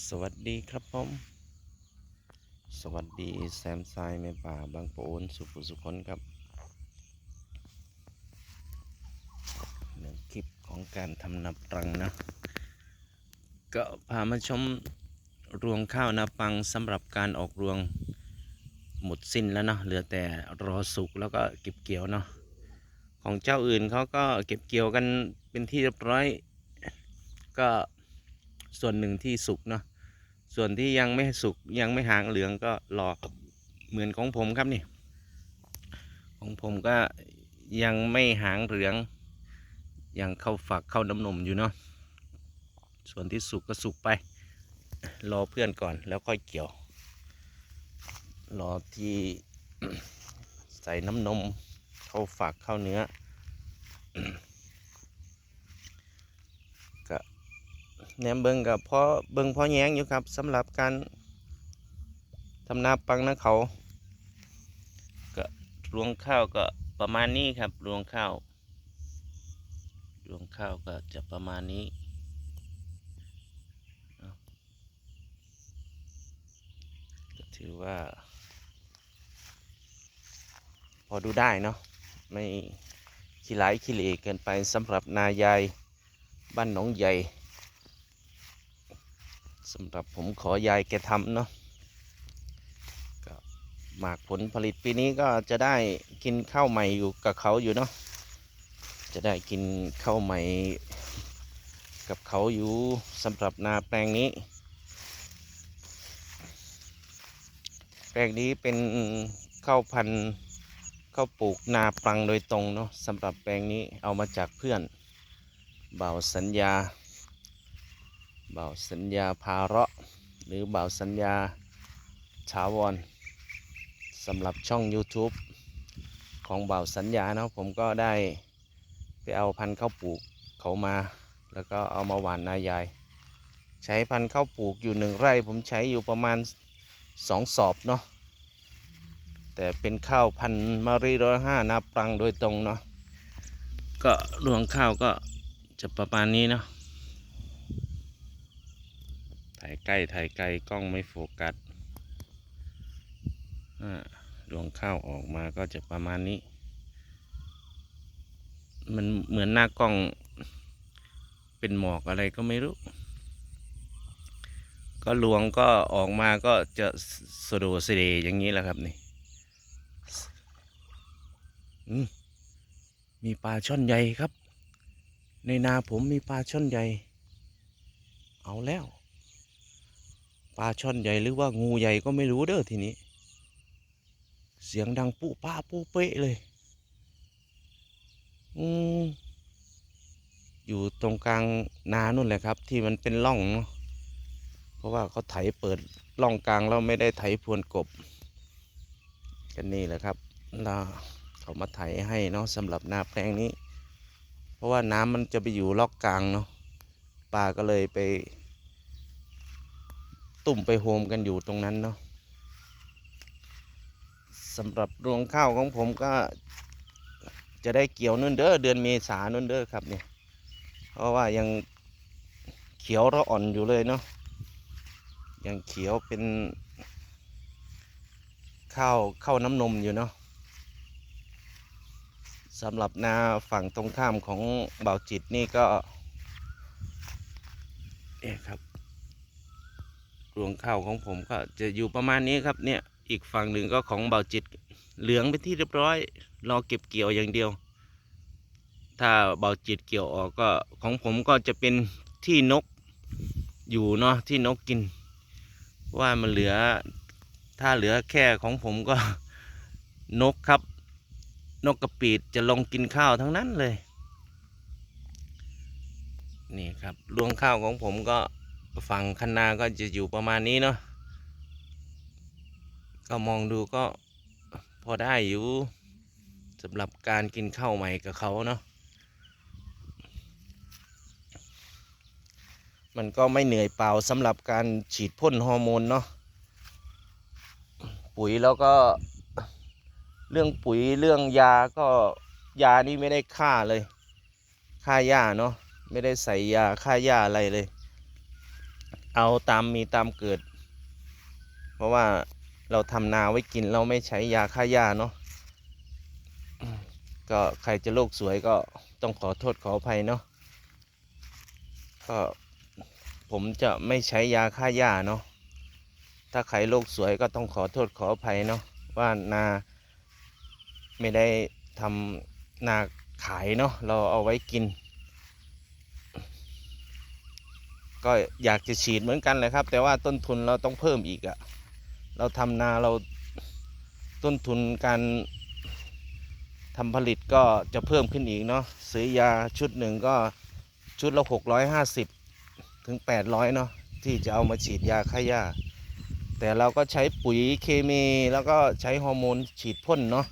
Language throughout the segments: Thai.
สวัสดีครับผม สวัสดีแซมไซแม่ป่าบางปะโอนสุขุสุขนครับหนึ่งคลิปของการทำนับรังนะ ก็พามาชมรวงข้าวนาปังสำหรับการออกรวงหมดสิ้นแล้วเนาะเหลือแต่รอสุกแล้วก็เก็บเกี่ยวเนาะของเจ้าอื่นเขาก็เก็บเกี่ยวกันเป็นที่เรียบร้อย ก็ ส่วนหนึ่งที่สุกเนาะส่วนที่ยังไม่สุกยังไม่หางเหลืองก็รอเหมือนของผมครับนี่ของผมก็ยังไม่หางเหลืองยังเข้าฝักเข้าน้ำนมอยู่เนาะส่วนที่สุกก็สุกไป รอเพื่อนก่อนแล้วค่อยเกี่ยว รอที่ใส่น้ำนมเข้าฝักเข้าเนื้อ แหนมเบิงกับพ่อเบิงพ่อแย้งอยู่ครับสำหรับการทำนาปังนะเขาก็รวงข้าวก็ประมาณนี้ครับรวงข้าวรวงข้าวก็จะประมาณนี้ก็ถือว่า พอดูได้เนาะไม่ขี้หลายขี้เหร่เกินไปสำหรับนายายบ้านหนองใหญ่ สำหรับผมขอยายแกทำเนาะก็หมากผลผลิตปีนี้ก็จะได้กินข้าวใหม่อยู่กับเขาอยู่เนาะจะได้กินข้าวใหม่กับเขาอยู่สำหรับนาแปลงนี้ แปลงนี้เป็นข้าวพันธุ์ข้าวปลูกนาปังโดยตรงเนาะสำหรับแปลงนี้เอามาจากเพื่อนบ่าวสัญญา บาสัญญาพาเราะหรือบาสัญญาถาวรสำหรับช่อง YouTube ของบาสัญญาเนาะผมก็ได้ไปเอาพันธุ์ข้าวปลูกเขามา แล้วก็เอามาหว่านนายาย ใช้พันธุ์ข้าวปลูกอยู่หนึ่งไร่ ผมใช้อยู่ประมาณสองสอบเนาะแต่เป็นข้าวพันธุ์มารีร้อยห้านาปรังโดยตรงเนาะก็รวงข้าวก็จะประมาณนี้เนาะ ถ่ายใกล้ถ่ายไกลกล้องไม่โฟกัสดวงข้าวออกมาก็จะประมาณนี้ มันเหมือนหน้ากล้องเป็นหมอกอะไรก็ไม่รู้ ก็ลวงก็ออกมาก็จะสะโดสเดอย่างนี้แหละครับนี่มีปลาช่อนใหญ่ครับ ในนาผมมีปลาช่อนใหญ่ เอาแล้ว ปลาช่อนใหญ่หรือว่างูใหญ่ก็ไม่รู้เด้อทีนี้ เสียงดังปุ๊ป้าปุ๊เป๊ะเลย อืมอยู่ตรงกลางนานู่นแหละครับ ที่มันเป็นร่องเนาะเพราะว่าเขาไถเปิดร่องกลางแล้วไม่ได้ไถพรวนกบ กันนี่แหละครับเราเขามาไถให้เนาะสำหรับนาแปลงนี้ เพราะว่าน้ำมันจะไปอยู่ล็อกกลางเนาะปลาก็เลยไป ตุ่มไปโฮมกันอยู่ตรงนั้นเนาะสำหรับรวงข้าวของผมก็จะได้เกี่ยวนู่นเด้อเดือนเมษานู่นเด้อครับเนี่ย เพราะว่ายังเขียวระอ่อนอยู่เลยเนาะยังเขียวเป็นข้าวข้าวน้ำนมอยู่เนาะสำหรับนาฝั่งตรงข้ามของเบาจิตนี่ก็เอ๊ะครับ รวงข้าวของผมก็จะอยู่ประมาณนี้ครับเนี่ยอีกฝั่งหนึ่งก็ของเบาจิตเหลืองเป็นที่เรียบร้อยรอเก็บเกี่ยวอย่างเดียว ถ้าเบาจิตเกี่ยวออกก็ของผมก็จะเป็นที่นกอยู่เนาะที่นกกิน ว่ามันเหลือถ้าเหลือแค่ของผมก็นกครับ นกกระปีดจะลงกินข้าวทั้งนั้นเลย นี่ครับรวงข้าวของผมก็ ฝั่งคันนาก็จะอยู่ประมาณนี้เนาะก็มองดูก็พอได้อยู่สำหรับการกินข้าวใหม่กับเขาเนาะมันก็ไม่เหนื่อยเปล่าสำหรับการฉีดพ่นฮอร์โมนเนาะปุ๋ยแล้วก็เรื่องปุ๋ยเรื่องยาก็ยานี่ไม่ได้ฆ่าเลยฆ่าหญ้าเนาะไม่ได้ใส่ยาฆ่าหญ้าอะไรเลย เอาตามมีตามเกิด เพราะว่าเราทำนาไว้กินเราไม่ใช้ยาฆ่าหญ้าเนาะก็ใครจะโลกสวยก็ต้องขอโทษขออภัยเนาะก็ผมจะไม่ใช้ยาฆ่าหญ้าเนาะถ้าใครโลกสวยก็ต้องขอโทษขออภัยเนาะว่านาไม่ได้ทำนาขายเนาะเราเอาไว้กิน ก็อยากจะฉีดเหมือนกันเลยครับ แต่ว่าต้นทุนเราต้องเพิ่มอีกอะเราทำนาเราต้นทุนการทำผลิตก็จะเพิ่มขึ้นอีกเนาะซื้อยาชุดหนึ่งก็ชุดละหกร้อยห้าสิบถึงแปดร้อยเนาะที่จะเอามาฉีดยาฆ่าหญ้าแต่เราก็ใช้ปุ๋ยเคมีแล้วก็ใช้ฮอร์โมนฉีดพ่นเนาะ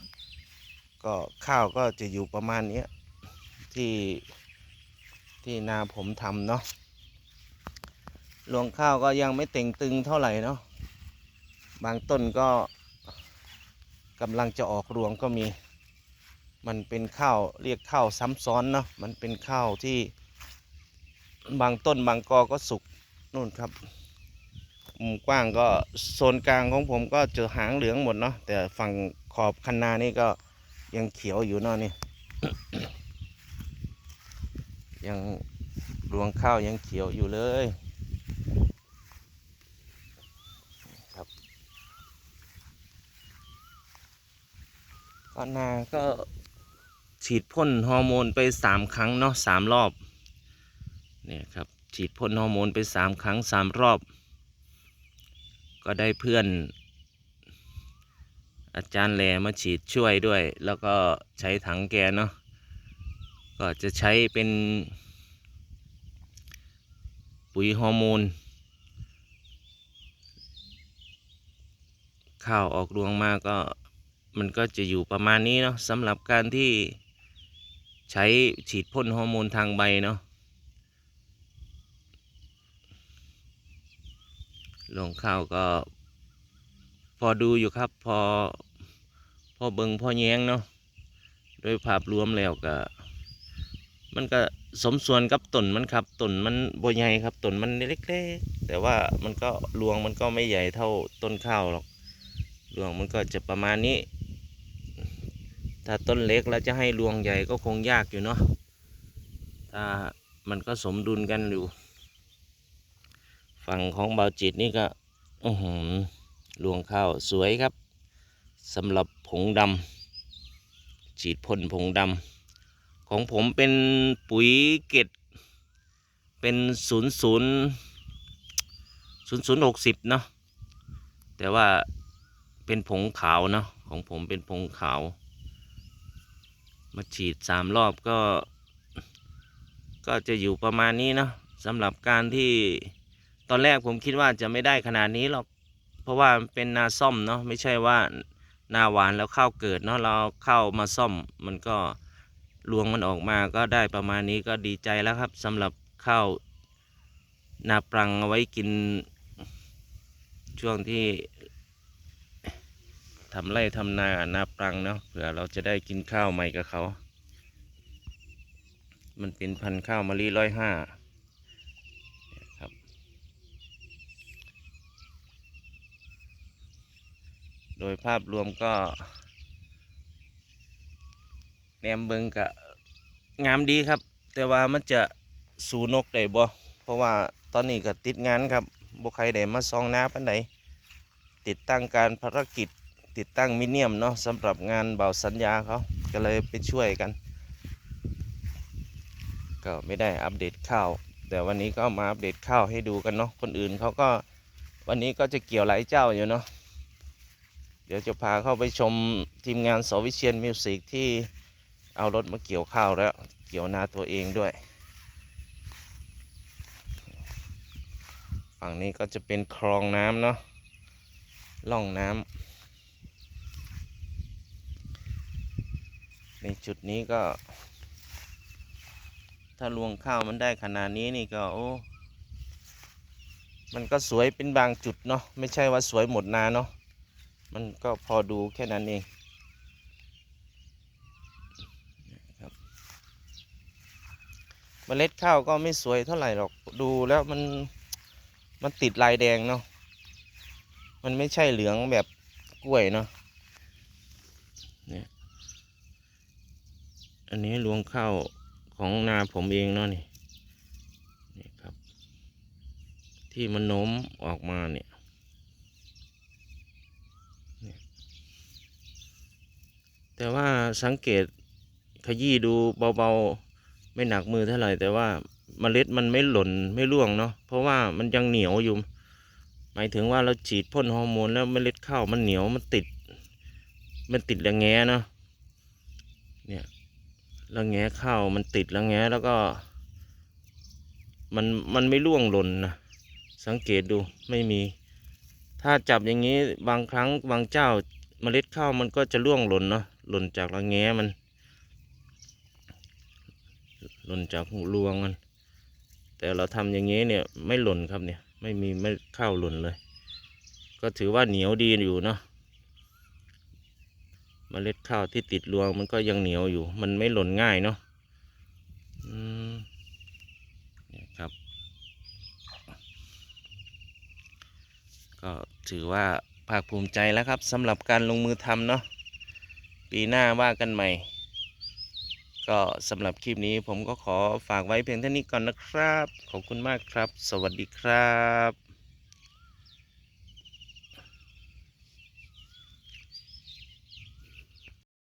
ก็ข้าวก็จะอยู่ประมาณนี้ที่ที่นาผมทำเนาะ รวงข้าวก็ยังไม่เต่งตึงเท่าไหร่เนาะบางต้นก็กำลังจะออกรวงก็มี มันเป็นข้าวเรียกข้าวซ้ำซ้อนเนาะมันเป็นข้าวที่บางต้นบางกอก็สุกนู่นครับมุมกว้างก็โซนกลางของผมก็เจอหางเหลืองหมดเนาะแต่ฝั่งขอบคันนานี่ก็ยังเขียวอยู่เนาะนี่ยังรวงข้าวยังเขียวอยู่เลย ก็นาก็ฉีดพ่นฮอร์โมนไปสามครั้งเนาะสามรอบเนี่ยครับฉีดพ่นฮอร์โมนไปสามครั้งสามรอบ ก็ได้เพื่อน อาจารย์แหลมาฉีดช่วยด้วย แล้วก็ใช้ถังแกเนาะก็จะใช้เป็น ปุ๋ยฮอร์โมนข้าวออกรวงมาก็ มันก็จะอยู่ประมาณนี้เนาะสำหรับการที่ใช้ฉีดพ่นฮอร์โมนทางใบเนาะลงข้าวก็ พอดูอยู่ครับ พอพอเบิงพอแย้งเนาะโดยภาพรวมแล้วก็ มันก็สมส่วนกับต้นมันครับต้นมันบใหญ่ครับต้นมันเล็กๆแต่ว่ามันก็รวงมันก็ไม่ใหญ่เท่าต้นข้าวหรอกรวงมันก็จะประมาณนี้ ถ้าต้นเล็กแล้วจะให้รวงใหญ่ก็คงยากอยู่เนาะถ้ามันก็สมดุลกันอยู่ ฝั่งของเบาจิตนี่ก็อืรวงข้าวสวยครับสำหรับผงดำฉีดพ่นผงดำของผมเป็นปุ๋ยเกตเป็นศูนย์ศูนย์ศูนย์ศูนย์หกสิบเนาะแต่ว่าเป็นผงขาวเนาะของผมเป็นผงขาว มาฉีดสามรอบก็ ก็จะอยู่ประมาณนี้เนาะสำหรับการที่ตอนแรกผมคิดว่าจะไม่ได้ขนาดนี้หรอก เพราะว่าเป็นนาซ่อมเนาะไม่ใช่ว่านาหวานแล้วข้าวเกิดเนาะเราเข้ามาซ่อม มันก็รวงมันออกมาก็ได้ประมาณนี้ก็ดีใจแล้วครับสำหรับข้าวนาปรังเอาไว้กินช่วงที่ ทำไร่ทำนานาปรังเนาะเผื่อเราจะได้กินข้าวใหม่กับเขา มันเป็นพันธุ์ข้าวมะลิร้อยห้าครับโดยภาพรวมก็แนมเบิงกะงามดีครับ แต่ว่ามันจะสูนกได้บ่เพราะว่าตอนนี้ก็ติดงานครับบ่ใครได้มาซองน้าปันใดติดตั้งการภารกิจ ติดตั้งมิเนียมเนาะสำหรับงานเบาสัญญาเขาก็เลยไปช่วยกัน ก็ไม่ได้อัปเดตข้าว แต่วันนี้ก็มาอัปเดตข้าวให้ดูกันเนาะคนอื่นเขาก็วันนี้ก็จะเกี่ยวหลายเจ้าอยู่เนาะเดี๋ยวจะพาเข้าไปชมทีมงานสวิเชียนมิวสิกที่เอารถมาเกี่ยวข้าวแล้ว เกี่ยวนาตัวเองด้วย ฝั่งนี้ก็จะเป็นคลองน้ำเนาะล่องน้ำ ในจุดนี้ก็ ถ้ารวงข้าวมันได้ขนาดนี้นี่ก็โอ้ มันก็สวยเป็นบางจุดเนาะไม่ใช่ว่าสวยหมดนาเนาะมันก็พอดูแค่นั้นเองครับเมล็ดข้าวก็ไม่สวยเท่าไหร่หรอก ดูแล้วมันมันติดลายแดงเนาะ มันไม่ใช่เหลืองแบบกล้วยเนาะ เนี่ย อันนี้รวงข้าวของนาผมเองเนาะนี่นี่ครับ ที่มันโน้มออกมาเนี่ยแต่ว่าสังเกตขยี้ดูเบาๆ ไม่หนักมือเท่าไหร่ แต่ว่าเมล็ดมันไม่หล่นไม่ร่วงเนาะเพราะว่ามันยังเหนียวอยู่ หมายถึงว่าเราฉีดพ่นฮอร์โมนแล้วเมล็ดข้าวมันเหนียวมันติด มันติดระแงเนาะเนี่ย ระแงข้าวมันติดระแงแล้วก็ มันมันไม่ร่วงหล่นนะสังเกตดูไม่มี ถ้าจับอย่างนี้บางครั้งบางเจ้าเมล็ดข้าวมันก็จะร่วงหล่นเนาะหล่นจากระแงมัน หล่นจากหูรวงมัน แต่เราทำอย่างนี้เนี่ยไม่หล่นครับเนี่ย ไม่มีไม่ข้าวหล่นเลย ก็ถือว่าเหนียวดีอยู่เนาะ เมล็ดข้าวที่ติดรวงมันก็ยังเหนียวอยู่ มันไม่หล่นง่ายเนาะนี่ครับ ก็ถือว่าภาคภูมิใจแล้วครับสำหรับการลงมือทำเนาะปีหน้าว่ากันใหม่ ก็สำหรับคลิปนี้ผมก็ขอฝากไว้เพียงเท่านี้ก่อนนะครับ ขอบคุณมากครับ สวัสดีครับ